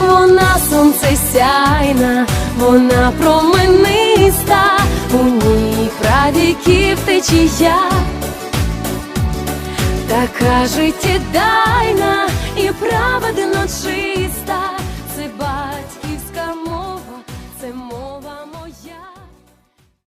Вона сонце сяйна, вона промениста, у ній правіків течія, така життєдайна і чиста.